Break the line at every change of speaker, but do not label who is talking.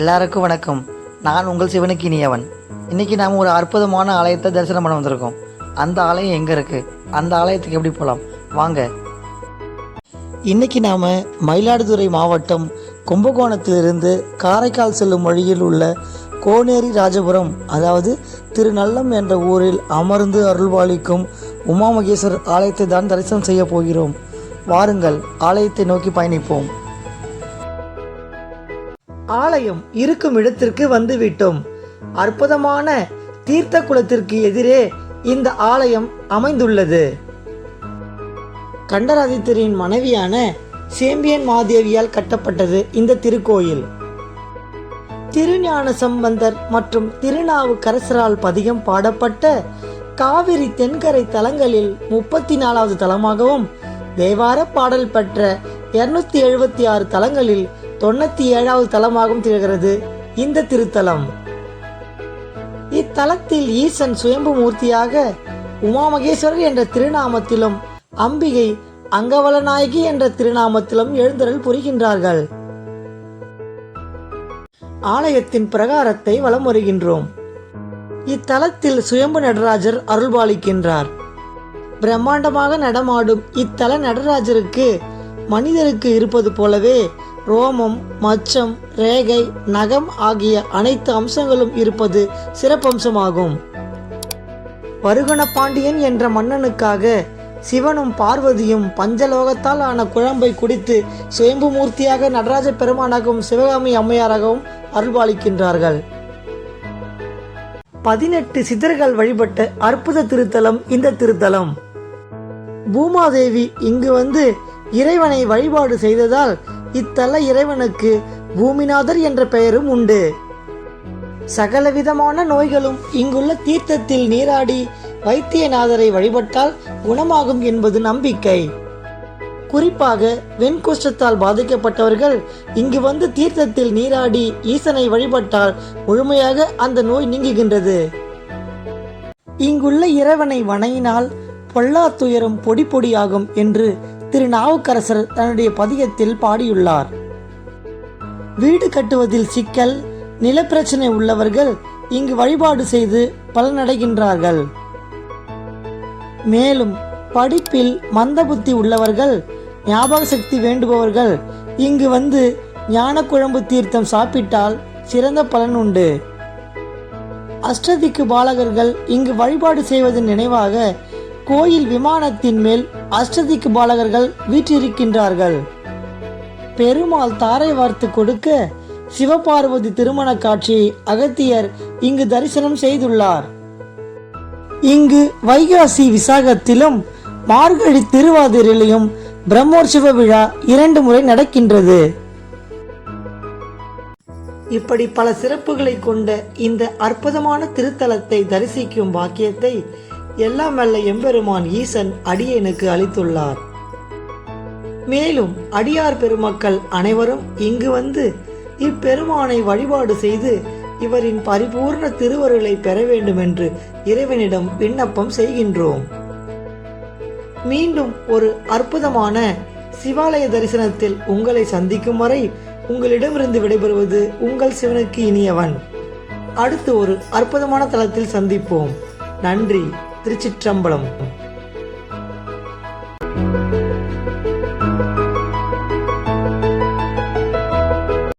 எல்லாருக்கும் வணக்கம். நான் உங்கள் சிவனுக்கு இனியவன். இன்னைக்கு நாம் ஒரு அற்புதமான ஆலயத்தை தரிசனம் பண்ண வந்திருக்கோம். அந்த ஆலயம் எங்கே இருக்குது அந்த ஆலயத்துக்கு எப்படி போகலாம் வாங்க. இன்னைக்கு நாம் மயிலாடுதுறை மாவட்டம் கும்பகோணத்திலிருந்து காரைக்கால் செல்லும் வழியில் உள்ள கோனேரி ராஜபுரம் அதாவது திருநல்லம் என்ற ஊரில் அமர்ந்து அருள்வாளிக்கும் உமாமகேஸ்வர் ஆலயத்தை தான் தரிசனம் செய்ய போகிறோம். வாருங்கள் ஆலயத்தை நோக்கி பயணிப்போம். ஆலயம் இருக்கும் இடத்திற்கு வந்துவிட்டோம். அற்புதமான தீர்த்த குளத்திற்கு எதிரே இந்த ஆலயம் அமைந்துள்ளது. கண்டராதித்தரின் மனைவியான சேம்பியன் மாதேவியால் கட்டப்பட்டது இந்த திருக்கோயில். திருஞான சம்பந்தர் மற்றும் திருநாவுக்கரசரால் பதிகம் பாடப்பட்ட காவிரி தென்கரை தலங்களில் முப்பத்தி நாலாவது தலமாகவும் தேவார பாடல் பெற்ற இருநூத்தி எழுபத்தி ஆறு தலங்களில் தொண்ணூத்தி ஏழாவது தலமாகவும் திகழ்கிறது இந்த திருத்தலம். இத்தலத்தில் ஈசன் சுயம்பு மூர்த்தியாக உமாமகேஸ்வரர் என்ற திருநாமத்திலும் அம்பிகை அங்கவலநாயகி என்ற திருநாமத்திலும் எழுந்தருள் புரிகின்றார்கள். ஆலயத்தின் பிரகாரத்தை வலம் வருகின்றோம் இத்தலத்தில் சுயம்பு நடராஜர் அருள்பாலிக்கின்றார். பிரம்மாண்டமாக நடமாடும் இத்தல நடராஜருக்கு மனிதருக்கு இருப்பது போலவே ரோமம் மச்சம் ரேகை நகம் ஆகிய அனைத்து அம்சங்களும் இருப்பது சிறப்பம்சமாகும். வருகண பாண்டியன் என்ற மன்னனுக்காக சிவனும் பார்வதியும் பஞ்சலோகத்தால் ஆன குழம்பை குடித்து சுயம்பு மூர்த்தியாக நடராஜ பெருமானாகவும் சிவகாமி அம்மையாராகவும் அருள்பாலிக்கின்றார்கள். பதினெட்டு சிதர்கள் வழிபட்ட அற்புத திருத்தலம் இந்த திருத்தலம். பூமாதேவி இங்கு வந்து இறைவனை வழிபாடு செய்ததால் இத்தல இறைவனுக்கு பூமிநாதர் என்ற பெயரும் உண்டு. சகலவிதமான நோய்களும் இங்குள்ள தீர்த்தத்தில் நீராடி வைத்தியநாதரை வழிபட்டால் குணமாகும் என்பது நம்பிக்கை. குறிப்பாக வெண்குஷ்டத்தால் பாதிக்கப்பட்டவர்கள் இங்கு வந்து தீர்த்தத்தில் நீராடி ஈசனை வழிபட்டால் முழுமையாக அந்த நோய் நீங்குகின்றது. இங்குள்ள இறைவனை வணையினால் பொல்லா துயரம் பொடி பொடியாகும் என்று திரு நாவுக்கரசர் தன்னுடைய பதிகத்தில் பாடியுள்ளார். வீடு கட்டுவதில் சிக்கல் நிலப்பிரச்சனை உள்ளவர்கள் இங்கு வழிபாடு செய்து பலனடைகின்றார்கள். மேலும் படிப்பில் மந்தபுத்தி உள்ளவர்கள் ஞாபக சக்தி வேண்டுபவர்கள் இங்கு வந்து ஞானக்குழம்பு தீர்த்தம் சாப்பிட்டால் சிறந்த பலன் உண்டு. அஷ்டதிக்கு பாலகர்கள் இங்கு வழிபாடு செய்வதன் நினைவாக கோயில் விமானத்தின் மேல் அஷ்டதிக்கு பாலகர்கள் வீற்றிருக்கின்றார்கள். பெருமாள் தாரை வார்த்து கொடுக்க சிவபார்வதி திருமண காட்சியை அகத்தியர் இங்கு தரிசனம் செய்துள்ளார். இங்கு வைகாசி விசாகத்திலும் மார்கழி திருவாதிரிலையும் பிரம்மோற்சவ விழா இரண்டு முறை நடக்கின்றது. இப்படி பல சிறப்புகளை கொண்ட இந்த அற்புதமான திருத்தலத்தை தரிசிக்கும் பாக்கியத்தை எல்லாம் வல்ல எம்பெருமான் ஈசன் அடியேனுக்கு அளித்துள்ளார். மேலும் அடியார் பெருமக்கள் அனைவரும் இங்கு வந்து இப்பெருமானை வழிபாடு செய்து இவரின் பரிபூர்ண திருவருளை பெற வேண்டும் என்று இறைவனிடம் விண்ணப்பம் செய்கின்றோம். மீண்டும் ஒரு அற்புதமான சிவாலய தரிசனத்தில் உங்களை சந்திக்கும் வரை உங்களிடமிருந்து விடைபெறுவது உங்கள் சிவனுக்கு இனியவன். அடுத்து ஒரு அற்புதமான தளத்தில் சந்திப்போம். நன்றி. திருச்சிற்றம்பலம்.